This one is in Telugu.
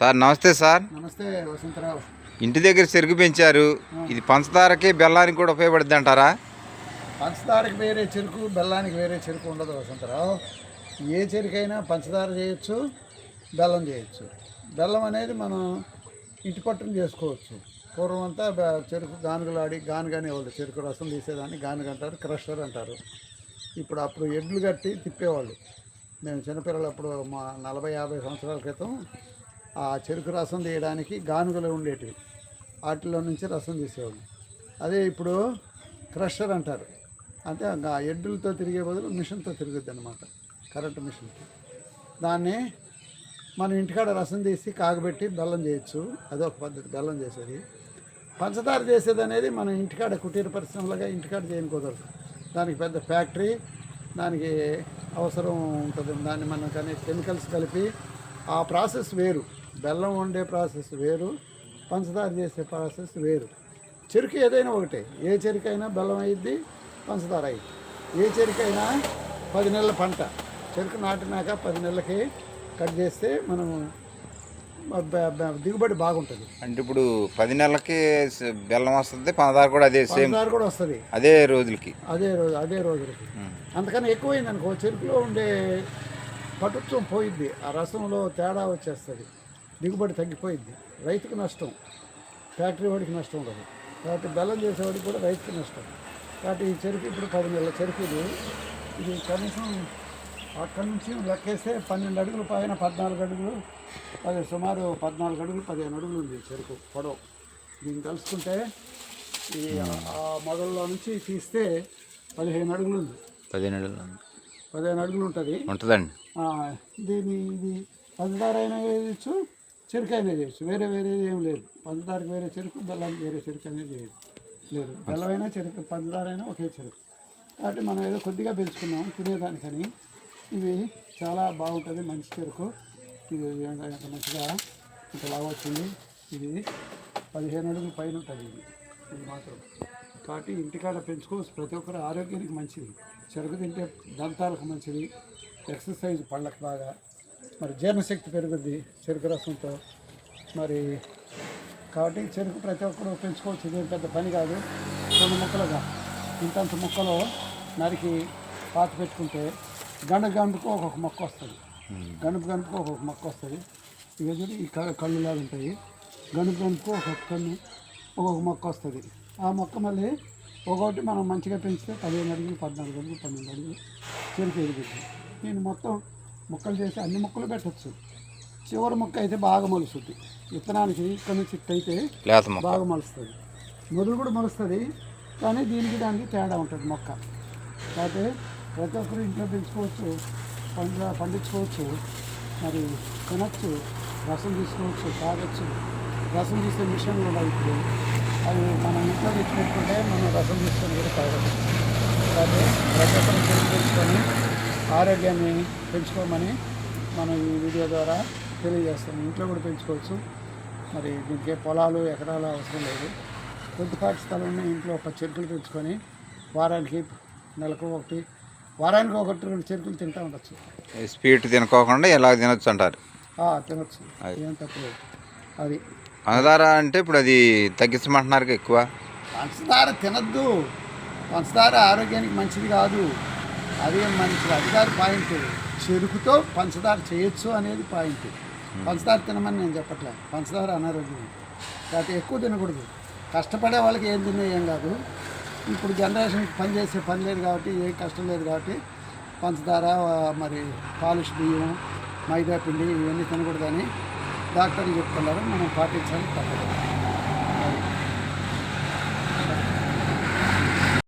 సార్ నమస్తే సార్. నమస్తే వసంతరావు. ఇంటి దగ్గర చెరుకు పెంచారు. ఇది పంచదారకి బెల్లానికి కూడా ఉపయోగపడుద్ది అంటారా? పంచదారకి వేరే చెరుకు బెల్లానికి వేరే చెరుకు ఉండదు వసంతరావు. ఏ చెరుకైనా పంచదార చేయొచ్చు బెల్లం చేయొచ్చు. బెల్లం అనేది మనం ఇంటి పట్టును చేసుకోవచ్చు. పూర్వం అంతా చెరుకు గానుగలాడి గానుగ అనేవాళ్ళు చెరుకు రసం తీసేదాన్ని గానుగ అంటారు క్రషర్ అంటారు. ఇప్పుడు అప్పుడు ఎడ్లు కట్టి తిప్పేవాళ్ళు. మేము చిన్నపిల్లలు అప్పుడు మా నలభై యాభై సంవత్సరాల క్రితం ఆ చెరుకు రసం తీయడానికి గానుగలు ఉండేటివి. వాటిలో నుంచి రసం తీసేవాళ్ళు. అదే ఇప్పుడు క్రషర్ అంటారు. అంటే ఎడ్డులతో తిరిగే బదులు మిషన్తో తిరుగుద్ది అనమాట కరెంటు మిషన్కి దాన్ని మనం ఇంటికాడ రసం తీసి కాగబెట్టి బెల్లం చేయొచ్చు. అదొక పద్ధతి బెల్లం చేసేది. పంచదార చేసేది అనేది మనం ఇంటికాడ కుటీర పరిశ్రమలుగా ఇంటికాడ చేయని కుదరదు. దానికి పెద్ద ఫ్యాక్టరీ దానికి అవసరం ఉంటుంది. దాన్ని మనం కానీ కెమికల్స్ కలిపి ఆ ప్రాసెస్ వేరు. బెల్లం వండే ప్రాసెస్ వేరు పంచదార చేసే ప్రాసెస్ వేరు. చెరుకు ఏదైనా ఒకటే. ఏ చెరుకైనా బెల్లం అయ్యిద్ది పంచదార అయ్యిద్ది ఏ చెరుకైనా పది నెలల పంట. చెరుకు నాటినాక పది నెలలకి కట్ చేస్తే మనం దిగుబడి బాగుంటుంది. అంటే ఇప్పుడు పది నెలలకి బెల్లం వస్తుంది పంచదార కూడా అదే సేమ్. పంచదార కూడా వస్తుంది. అదే రోజులకి. అదే రోజు అదే రోజులకి. అంతకని ఎక్కువైంది అనుకో చెరుకులో ఉండే పటుత్వం పోయిద్ది. ఆ రసంలో తేడా వచ్చేస్తుంది. దిగుబడి తగ్గిపోయిద్ది రైతుకు నష్టం. ఫ్యాక్టరీ వాడికి నష్టం ఉండదు. కాబట్టి బెల్లం చేసేవాడికి కూడా రైతుకి నష్టం. కాబట్టి ఈ చెరుకు ఇప్పుడు పది నెలల చెరుకు ఇది ఇది కనీసం అక్కడి నుంచి లెక్కేస్తే పన్నెండు అడుగులు పైన పద్నాలుగు అడుగులు అది సుమారు పద్నాలుగు అడుగులు పదిహేను అడుగులు ఉంది చెరుకు పొడవు. దీన్ని కలుసుకుంటే ఈ మొదల్లో నుంచి తీస్తే పదిహేను అడుగులు ఉంది. పది నెలలు పదిహేను అడుగులు ఉంటుంది. ఉంటుందండి. దీని ఇది పంచదార అయినా చేయొచ్చు చెరుకు అయినా చేయొచ్చు. వేరే వేరే ఏం లేదు. పంచదారకు వేరే చెరుకు బెల్లం వేరే చెరుకు అనేది లేదు. లేదు బెల్లమైనా చెరుకు పంచదార అయినా ఒకే చెరుకు. కాబట్టి మనం ఏదో కొద్దిగా పెంచుకున్నాం తినేదానికని. ఇవి చాలా బాగుంటుంది మంచి చెరుకు. ఇది ఎంత మంచిగా ఇంత లాగా వచ్చింది. ఇది పదిహేను అడుగుల పైన ఉంటుంది ఇది. ఇది మాత్రం. కాబట్టి ఇంటికాడ పెంచుకోవచ్చు. ప్రతి ఒక్కరు ఆరోగ్యానికి మంచిది. చెరుకు తింటే దంతాలకు మంచిది. ఎక్సర్సైజ్ పళ్ళకు బాగా. మరి జీర్ణశక్తి పెరుగుద్ది చెరుకు రసంతో. మరి కాబట్టి చెరుకు ప్రతి ఒక్కరు పెంచుకోవచ్చు ఇదేం పెద్ద పని కాదు. రెండు ముక్కలుగా ఇంతంత ముక్కలు నరికి పాతి పెట్టుకుంటే గంట గండుకు ఒక్కొక్క మొక్క వస్తుంది. గణుపు గణుపుకు ఒక్కొక్క మొక్క వస్తుంది. ఇక చూడు ఈ కళ్ళులాగా ఉంటాయి. గణుపు గణుపుకు ఒక్కొక్క కన్ను ఒక్కొక్క మొక్క వస్తుంది. ఆ మొక్క మళ్ళీ ఒక్కొక్కటి మనం మంచిగా పెంచితే పదిహేను అడుగులు పద్నాలుగు అడుగులు పన్నెండు అడుగులు చెరుకు ఎదుగుతుంది నేను మొత్తం మొక్కలు చేసి అన్ని మొక్కలు పెట్టచ్చు. చివరి మొక్క అయితే బాగా మలుస్తుంది. విత్తనానికి ఇక్కడ నుంచి అయితే బాగా మలుస్తుంది. మొదలు కూడా మలుస్తుంది. కానీ దీనికి దానికి తేడా ఉంటుంది మొక్క. కాబట్టి ప్రతి ఒక్కరు ఇంట్లో పెంచుకోవచ్చు పండ్ల పండించుకోవచ్చు. మరి తినచ్చు రసం తీసుకోవచ్చు తాగొచ్చు. రసం తీసే మిషన్లు ఉన్నాయి ఇప్పుడు అవి మనం ఇంట్లో తెచ్చి పెట్టుకుంటే మనం రసం తీసుకొని కూడా తాగచ్చు. కాబట్టి ప్రతి ఒక్కరు పెంచుకొని ఆరోగ్యాన్ని పెంచుకోమని మనం ఈ వీడియో ద్వారా తెలియజేస్తాం ఇంట్లో కూడా పెంచుకోవచ్చు. మరి దీనికి పొలాలు ఎకరాలు అవసరం లేదు. కొద్దిపాటి స్థలం ఉన్న ఇంట్లో ఒక చెరుకులు పెంచుకొని వారానికి నెలకు ఒకటి వారానికి ఒకటి రెండు చెరుకులు తింటూ ఉండొచ్చు. స్వీట్ తినుకోకుండా ఇలా తినొచ్చు అంటారు? తినొచ్చు. ఏం తప్పలేదు అది. పంచదార అంటే ఇప్పుడు అది తగ్గించమంటున్నారు ఎక్కువ. పంచదార తినద్దు. పంచదార ఆరోగ్యానికి మంచిది కాదు. అది అది కాదు పాయింట్. చెరుకుతో పంచదార చేయొచ్చు అనేది పాయింట్. పంచదార తినమని నేను చెప్పట్లే. పంచదార అనారోగ్యం. కాబట్టి ఎక్కువ తినకూడదు. కష్టపడే వాళ్ళకి ఏం తినే ఏం కాదు. ఇప్పుడు జనరేషన్కి పని చేసే పని లేదు కాబట్టి ఏ కష్టం లేదు కాబట్టి పంచదార మరి పాలిష్ బియ్యం మైదా పిండి ఇవన్నీ తినకూడదని డాక్టర్లు చెప్తున్నారు. మనం పాటించాలి తప్పదు